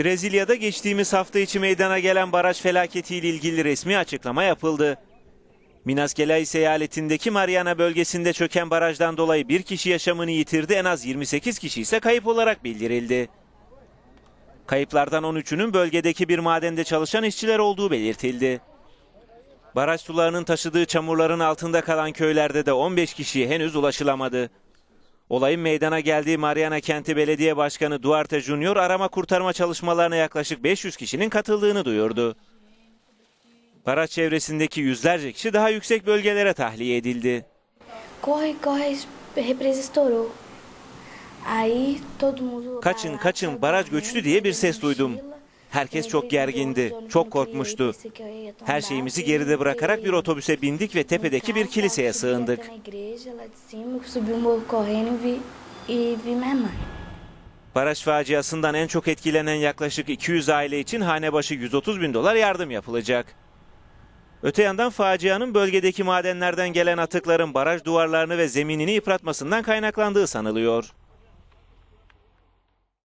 Brezilya'da geçtiğimiz hafta içi meydana gelen baraj felaketiyle ilgili resmi açıklama yapıldı. Minas Gerais eyaletindeki Mariana bölgesinde çöken barajdan dolayı bir kişi yaşamını yitirdi, en az 28 kişi ise kayıp olarak bildirildi. Kayıplardan 13'ünün bölgedeki bir madende çalışan işçiler olduğu belirtildi. Baraj sularının taşıdığı çamurların altında kalan köylerde de 15 kişiye henüz ulaşılamadı. Olayın meydana geldiği Mariana Kenti Belediye Başkanı Duarte Junior arama kurtarma çalışmalarına yaklaşık 500 kişinin katıldığını duyurdu. Baraj çevresindeki yüzlerce kişi daha yüksek bölgelere tahliye edildi. Kaçın kaçın baraj göçtü diye bir ses duydum. Herkes çok gergindi, çok korkmuştu. Her şeyimizi geride bırakarak bir otobüse bindik ve tepedeki bir kiliseye sığındık. Baraj faciasından en çok etkilenen yaklaşık 200 aile için hane başı 130 bin dolar yardım yapılacak. Öte yandan facianın bölgedeki madenlerden gelen atıkların baraj duvarlarını ve zeminini yıpratmasından kaynaklandığı sanılıyor.